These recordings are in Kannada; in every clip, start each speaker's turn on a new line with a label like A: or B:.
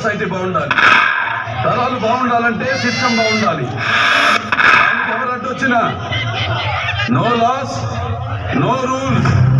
A: సొసైటీ బాగుండాలి. తరాలు బాగుండాలంటే సిస్టమ్ బాగుండాలి. ఎవరు అడ్డొచ్చినా? No loss no rules.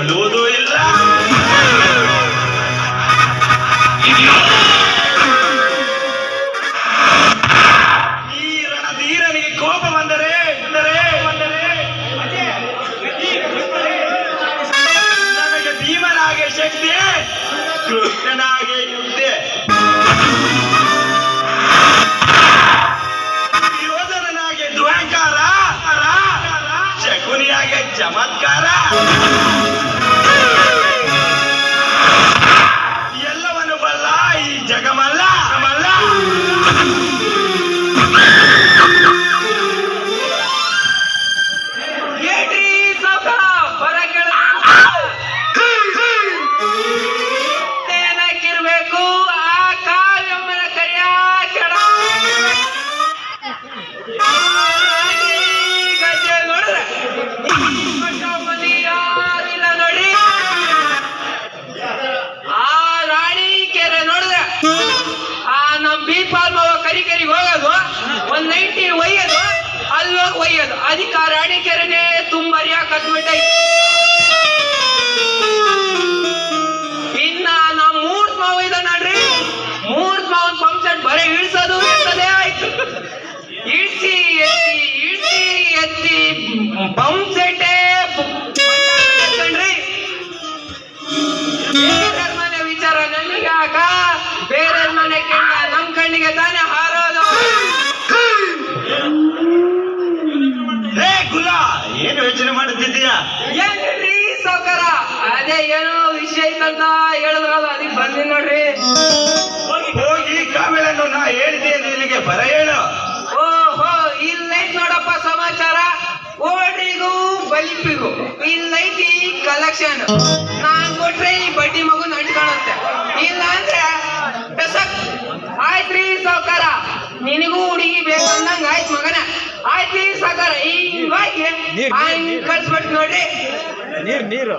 B: ಹಾಕಿಕೊಳ್ಳುವುದೂ ಇಲ್ಲ. ಈ ರಣಧೀರನಿಗೆ ಕೋಪ ಬಂದರೆ ನನಗೆ ಭೀಮನಾಗೆ ಶಕ್ತಿ. ಕೃಷ್ಣನಾಗೆ ಯುದ್ಧೆ ಯೋಧನನಾಗೆ ದುರಂಕಾರ ಶಕುನಿಯಾಗೆ ಚಮತ್ಕಾರ.
C: ಬಿ ಪಾಲ್ಮವ ಕರಿ ಕರಿಗೆ ಹೋಗೋದು, ಒಂದ್ ನೈಂಟಿ ಒಯ್ಯೋದು, ಅಲ್ಲಿ ಹೋಗಿ ಒಯ್ಯೋದು. ಅದಕ್ಕೆ ಆ ರಾಣಿ ಕೆರೆನೇ ತುಂಬ ಹತ್ಬಿಟ್ಟೈತಿ ಇನ್ನ ನಮ್ ಮೂರ್ತ್ ಮಾವ ಇದ ನೋಡ್ರಿ. ಮೂರ್ತ್ ಮಾವನ್ ಪಂಪ್ ಸೆಟ್ ಬರೀ ಇಳಿಸೋದು ಆಯ್ತು. ಇಳಿಸಿ ಎತ್ತಿ ಇಳಿಸಿ ಎತ್ತಿ, ಪಂಪ್ ತಾನೇ ಹಾರೋದು.
B: ಹೇ ಕುಲ ಏನು ಯೋಚನೆ ಮಾಡುತ್ತಿದ್ದೀಯಾ?
C: ಏನ್ರಿ ಸೌಕರ? ಅದೇ ಏನೋ ವಿಷಯ ಇತ್ತಂತ ಹೇಳಿದ್ರಲ್ಲ ಅದಕ್ಕೆ ಬಂದಿ ನೋಡ್ರಿ.
B: ಹೋಗಿ ಕಾಮೆಳನ್ನು ನಾ ಹೇಳ್ತೀನಿ ಇಲ್ಲಿಗೆ ಬರ ಹೇಳು.
C: ಓಹೋ ಇಲ್ಲೈತ್ ನೋಡಪ್ಪ ಸಮಾಚಾರ. ಓಡ್ರಿಗೂ ಬಲಿಪಿಗೂ ಇಲ್ಲೈತಿ ಕಲೆಕ್ಷನ್ ನಾನ್ ಕೊಟ್ರೆ ನಿನಗೂ ಹುಡುಗಿ ಬೇಕು ಅಂದಂಗ ಆಯ್ತು ಮಗನ. ಆಯ್ತು ಸಾಕಾರ. ಹಿಂಗಾಗಿ ಹಿಂಗ್ ಕಳ್ಸ್ಬಿಟ್ಟು ನೋಡ್ರಿ.
D: ನೀರು ನೀರು.